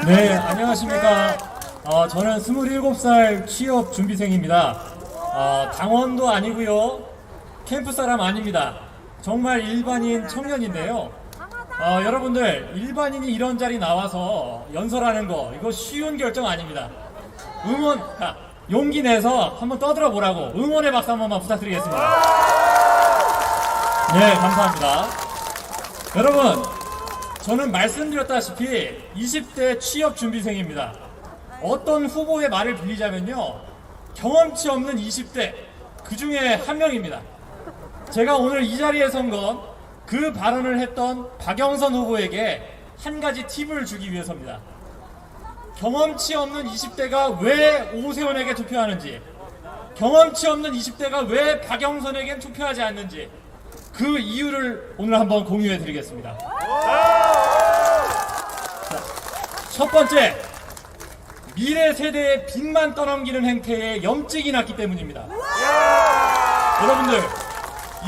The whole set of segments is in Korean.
네, 안녕하십니까. 어, 저는 27살 취업 준비생입니다. 어, 당원도 아니고요. 캠프 사람 아닙니다. 정말 일반인 청년인데요. 어, 여러분들, 일반인이 이런 자리 나와서 연설하는 거, 이거 쉬운 결정 아닙니다. 응원, 자, 용기 내서 한번 떠들어 보라고 응원의 박수 한 번만 부탁드리겠습니다. 네, 감사합니다. 여러분, 저는 말씀드렸다시피 20대 취업 준비생입니다. 어떤 후보의 말을 빌리자면요. 경험치 없는 20대 그 중에 한 명입니다. 제가 오늘 이 자리에 선 건 그 발언을 했던 박영선 후보에게 한 가지 팁을 주기 위해서입니다. 경험치 없는 20대가 왜 오세훈에게 투표하는지, 경험치 없는 20대가 왜 박영선에겐 투표하지 않는지, 그 이유를 오늘 한번 공유해 드리겠습니다. 첫 번째, 미래 세대의 빚만 떠넘기는 행태에 염증이 났기 때문입니다. 여러분들,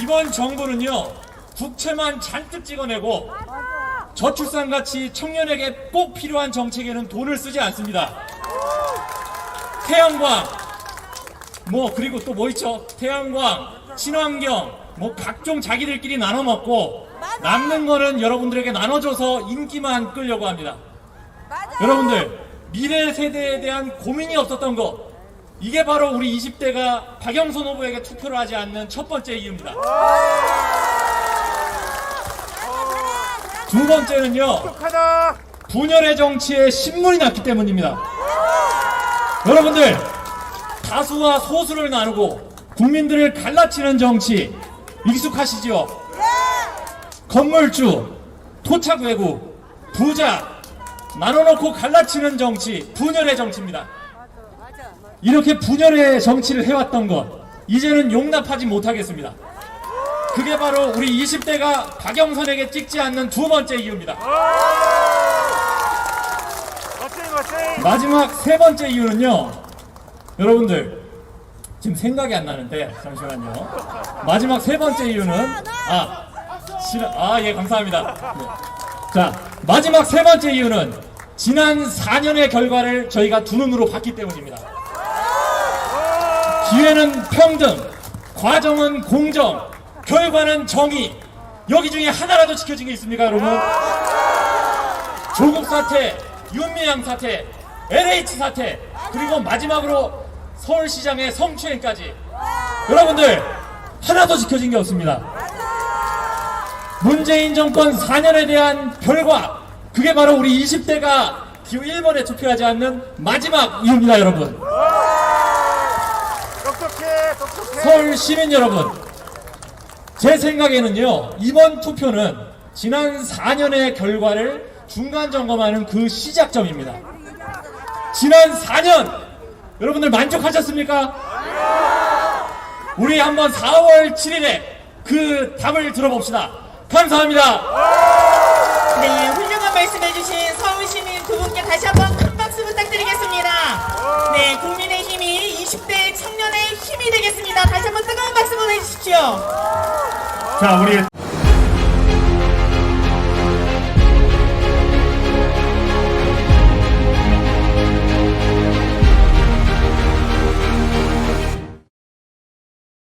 이번 정부는요, 국채만 잔뜩 찍어내고 저출산같이 청년에게 꼭 필요한 정책에는 돈을 쓰지 않습니다. 태양광, 뭐 그리고 또 뭐 있죠? 태양광, 친환경, 뭐 각종 자기들끼리 나눠 먹고 남는 거는 여러분들에게 나눠줘서 인기만 끌려고 합니다. 여러분들 미래 세대에 대한 고민이 없었던 거 이게 바로 우리 20대가 박영선 후보에게 투표를 하지 않는 첫 번째 이유입니다. 두 번째는요. 분열의 정치에 신물이 났기 때문입니다. 여러분들 다수와 소수를 나누고 국민들을 갈라치는 정치 익숙하시죠? 건물주, 토착 외국, 부자 나눠놓고 갈라치는 정치 분열의 정치입니다. 이렇게 분열의 정치를 해왔던 것 이제는 용납하지 못하겠습니다. 그게 바로 우리 20대가 박영선에게 찍지 않는 두 번째 이유입니다. 마지막 세 번째 이유는요. 여러분들 지금 생각이 안 나는데 잠시만요. 마지막 세 번째 이유는 아 싫어 아 예 감사합니다. 네. 자 마지막 세 번째 이유는 지난 4년의 결과를 저희가 두 눈으로 봤기 때문입니다. 기회는 평등, 과정은 공정, 결과는 정의. 여기 중에 하나라도 지켜진 게 있습니까, 여러분? 조국 사태, 윤미향 사태, LH 사태, 그리고 마지막으로 서울시장의 성추행까지. 여러분들, 하나도 지켜진 게 없습니다. 문재인 정권 4년에 대한 결과, 그게 바로 우리 20대가 기호 1번에 투표하지 않는 마지막 이유입니다, 여러분. 똑똑해 똑똑해. 서울 시민 여러분, 제 생각에는요, 이번 투표는 지난 4년의 결과를 중간 점검하는 그 시작점입니다. 지난 4년, 여러분들 만족하셨습니까? 우리 한번 4월 7일에 그 답을 들어봅시다. 감사합니다. 네, 훌륭한 말씀해주신 서울시민 두 분께 다시 한번 큰 박수 부탁드리겠습니다. 네, 국민의 힘이 20대 청년의 힘이 되겠습니다. 다시 한번 뜨거운 박수 보내주십시오. 자, 우리